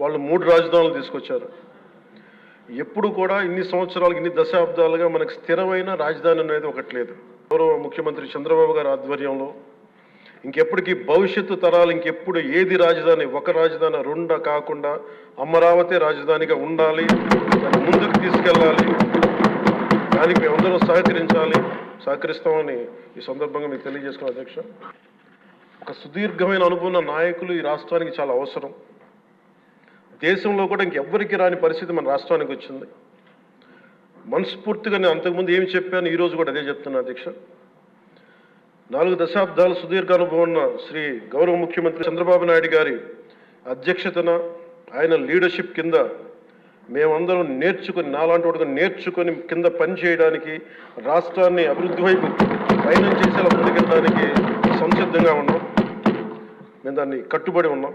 వాళ్ళు మూడు రాజధానులు తీసుకొచ్చారు. ఎప్పుడు కూడా ఇన్ని సంవత్సరాలు ఇన్ని దశాబ్దాలుగా మనకు స్థిరమైన రాజధాని అనేది ఒకటి లేదు. గౌరవ ముఖ్యమంత్రి చంద్రబాబు గారి ఆధ్వర్యంలో ఇంకెప్పటికీ భవిష్యత్తు తరాలు ఇంకెప్పుడు ఏది రాజధాని ఒక రాజధాని రెండ కాకుండా అమరావతి రాజధానిగా ఉండాలి ముందుకు తీసుకెళ్ళాలి దానికి మేమందరం సహకరించాలి సహకరిస్తామని ఈ సందర్భంగా మీకు తెలియజేసుకున్న అధ్యక్ష. ఒక సుదీర్ఘమైన అనుభవం నాయకులు ఈ రాష్ట్రానికి చాలా అవసరం. దేశంలో కూడా ఇంకెవ్వరికి రాని పరిస్థితి మన రాష్ట్రానికి వచ్చింది. మనస్ఫూర్తిగా నేను అంతకుముందు ఏమి చెప్పాను ఈరోజు కూడా అదే చెప్తున్నా అధ్యక్ష. నాలుగు దశాబ్దాల సుదీర్ఘ అనుభవం ఉన్న శ్రీ గౌరవ ముఖ్యమంత్రి చంద్రబాబు నాయుడు గారి అధ్యక్షతన ఆయన లీడర్షిప్ కింద మేమందరం నేర్చుకుని నాలాంటి వాడుగా నేర్చుకొని కింద పని చేయడానికి రాష్ట్రాన్ని అభివృద్ధి వైపు పయనం చేసేలా ముందుకెళ్ళడానికి సంసిద్ధంగా ఉన్నాం. మేము దాన్ని కట్టుబడి ఉన్నాం.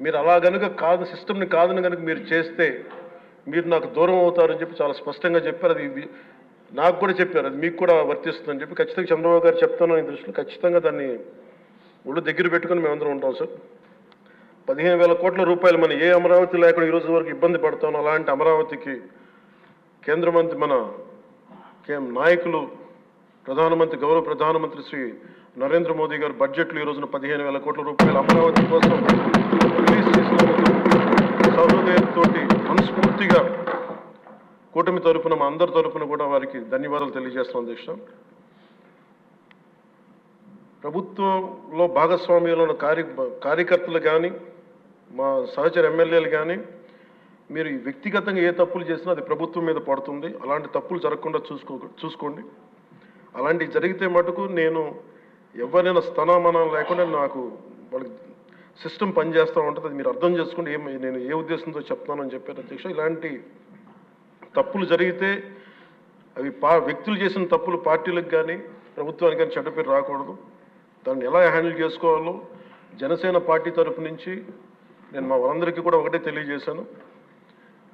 మీరు అలా గనుక కాదు సిస్టమ్ని కాదని కనుక మీరు చేస్తే మీరు నాకు దూరం అవుతారని చెప్పి చాలా స్పష్టంగా చెప్పారు. అది నాకు కూడా చెప్పారు. అది మీకు కూడా వర్తిస్తుందని చెప్పి ఖచ్చితంగా చంద్రబాబు గారు చెప్తాను ఈ దృష్టిలో ఖచ్చితంగా దాన్ని ఒళ్ళు దగ్గర పెట్టుకొని మేమందరం ఉంటాం సార్. పదిహేను వేల కోట్ల రూపాయలు మన ఏ అమరావతి లేకుండా ఈ రోజు వరకు ఇబ్బంది పడతాం అలాంటి అమరావతికి కేంద్ర మంత్రి మన కే- నాయకులు ప్రధానమంత్రి గౌరవ ప్రధానమంత్రి శ్రీ నరేంద్ర మోదీ గారు బడ్జెట్లో ఈ రోజున పదిహేను వేల కోట్ల రూపాయలు అమరావతి కోసం రిలీజ్ చేసినందుకు సహృదయంతో మనస్ఫూర్తిగా కూటమి తరపున మా అందరి తరపున కూడా వారికి ధన్యవాదాలు తెలియజేస్తున్నాం అధ్యక్ష ప్రభుత్వంలో భాగస్వామ్యంలో ఉన్న కార్య కార్యకర్తలు కానీ మా సహచర ఎమ్మెల్యేలు కానీ మీరు వ్యక్తిగతంగా ఏ తప్పులు చేసినా అది ప్రభుత్వం మీద పడుతుంది. అలాంటి తప్పులు జరగకుండా చూసుకో చూసుకోండి. అలాంటివి జరిగితే మటుకు నేను ఎవరైనా స్థనామనం లేకుండా నాకు వాళ్ళకి సిస్టమ్ పనిచేస్తూ ఉంటుంది. అది మీరు అర్థం చేసుకోండి ఏం నేను ఏ ఉద్దేశంతో చెప్తానని చెప్పారు అధ్యక్ష. ఇలాంటి తప్పులు జరిగితే అవి పా వ్యక్తులు చేసిన తప్పులు పార్టీలకు కానీ ప్రభుత్వానికి కానీ చెడ్డ పేరు రాకూడదు. దాన్ని ఎలా హ్యాండిల్ చేసుకోవాలో జనసేన పార్టీ తరఫు నుంచి నేను మా వాళ్ళందరికీ కూడా ఒకటే తెలియజేశాను.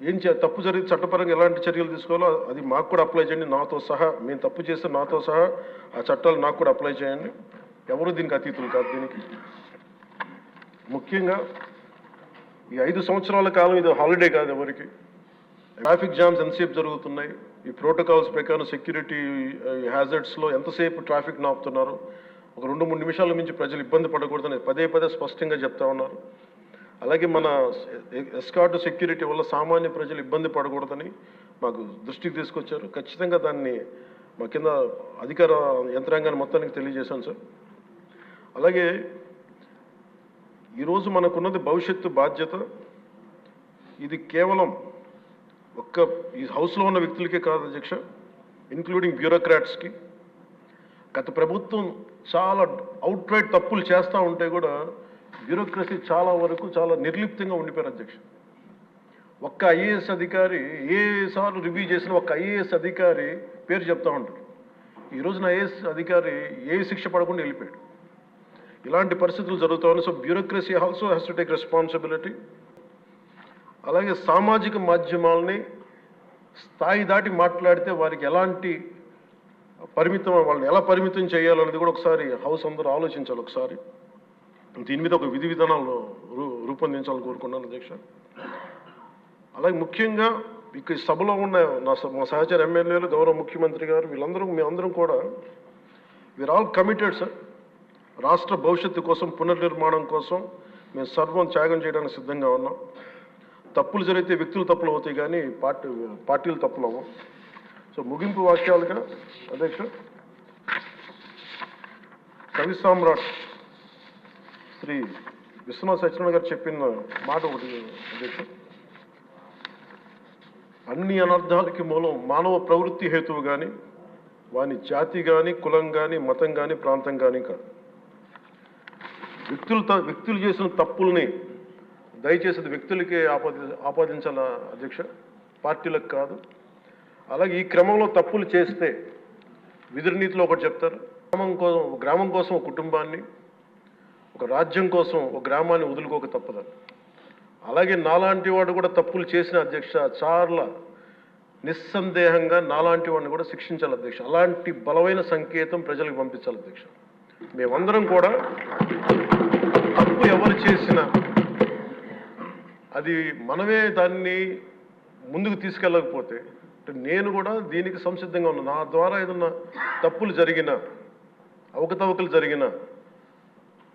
ఏం చే తప్పు జరిగితే చట్టపరంగా ఎలాంటి చర్యలు తీసుకోవాలో అది మాకు కూడా అప్లై చేయండి. నాతో సహా మేము తప్పు చేస్తే నాతో సహా ఆ చట్టాలు నాకు కూడా అప్లై చేయండి. ఎవరు దీనికి అతీతులు కాదు దీనికి. ముఖ్యంగా ఈ ఐదు సంవత్సరాల కాలం ఇది హాలిడే కాదు ఎవరికి. ట్రాఫిక్ జామ్స్ ఎంతసేపు జరుగుతున్నాయి? ఈ ప్రోటోకాల్స్ ప్రకారం సెక్యూరిటీ హ్యాజర్డ్స్లో ఎంతసేపు ట్రాఫిక్ నాపుతున్నారు? ఒక రెండు మూడు నిమిషాల మించి ప్రజలు ఇబ్బంది పడకూడదని పదే పదే స్పష్టంగా చెప్తా ఉన్నారు. అలాగే మన ఎస్కార్ట్ సెక్యూరిటీ వల్ల సామాన్య ప్రజలు ఇబ్బంది పడకూడదని మాకు దృష్టికి తీసుకొచ్చారు. ఖచ్చితంగా దాన్ని మా కింద అధికార యంత్రాంగాన్ని మొత్తానికి తెలియజేశాను సార్. అలాగే ఈరోజు మనకున్నది భవిష్యత్తు బాధ్యత. ఇది కేవలం ఒక్క ఈ హౌస్లో ఉన్న వ్యక్తులకే కాదు అధ్యక్ష ఇంక్లూడింగ్ బ్యూరోక్రాట్స్కి గత ప్రభుత్వం చాలా అవుట్ రైట్ తప్పులు చేస్తూ ఉంటే కూడా బ్యూరోక్రసీ చాలా వరకు చాలా నిర్లిప్తంగా ఉండిపోయారు అధ్యక్ష ఒక్క ఐఏఎస్ అధికారి ఏ సార్లు రివ్యూ చేసిన ఒక్క ఐఏఎస్ అధికారి పేరు చెప్తా ఉంటారు ఈ రోజున ఐఏఎస్ అధికారి ఏ శిక్ష పడకుండా వెళ్ళిపోయాడు. ఇలాంటి పరిస్థితులు జరుగుతూ ఉన్నాయి. So bureaucracy also has to take responsibility అలాగే సామాజిక మాధ్యమాలని స్థాయి దాటి మాట్లాడితే వారికి ఎలాంటి పరిమితం వాళ్ళని ఎలా పరిమితం చేయాలనేది కూడా ఒకసారి హౌస్ అందరూ ఆలోచించాలి ఒకసారి. దీని మీద ఒక విధి విధానాలు రూ- రూపొందించాలని కోరుకున్నాను అధ్యక్ష. అలాగే ముఖ్యంగా ఇక్కడ ఈ సభలో ఉన్న నా స- మా సహచర ఎమ్మెల్యేలు గౌరవ ముఖ్యమంత్రి గారు వీళ్ళందరూ మీ అందరం కూడా వీఆర్ ఆల్ కమిటెడ్ సార్ రాష్ట్ర భవిష్యత్తు కోసం పునర్నిర్మాణం కోసం మేము సర్వం త్యాగం చేయడానికి సిద్ధంగా ఉన్నాం. తప్పులు జరిగితే వ్యక్తులు తప్పులు అవుతాయి కానీ పార్టీ పార్టీలు తప్పులు సో ముగింపు వాక్యాలుగా అధ్యక్ష. కవి సామ్రాట్. శ్రీ విశ్వనాథ్ సత్యనారాయణ గారు చెప్పిన మాట ఒకటి అన్ని అనర్థాలకి మూలం మానవ ప్రవృత్తి హేతువు కానీ వాని జాతి కానీ కులం కానీ మతం కానీ ప్రాంతం కానీ కాదు. వ్యక్తులు త- వ్యక్తులు చేసిన తప్పుల్ని దయచేసి వ్యక్తులకే ఆపాది ఆపాదించాల అధ్యక్ష? పార్టీలకు కాదు. అలాగే ఈ క్రమంలో తప్పులు చేస్తే విధుల నీతిలో ఒకటి చెప్తారు. గ్రామం కోసం గ్రామం కోసం ఒక కుటుంబాన్ని ఒక రాజ్యం కోసం ఒక గ్రామాన్ని వదులుకోక తప్పదని అలాగే నాలాంటి వాడు కూడా తప్పులు చేసిన అధ్యక్ష చాలా నిస్సందేహంగా నాలాంటి వాడిని కూడా శిక్షించాలి అధ్యక్ష. అలాంటి బలమైన సంకేతం ప్రజలకు పంపించాలి అధ్యక్ష. మేమందరం కూడా తప్పు ఎవరు చేసినా అది మనమే దాన్ని ముందుకు తీసుకెళ్ళకపోతే నేను కూడా దీనికి సంసిద్ధంగా ఉన్నాను నా ద్వారా ఏదన్నా తప్పులు జరిగినా అవకతవకలు జరిగినా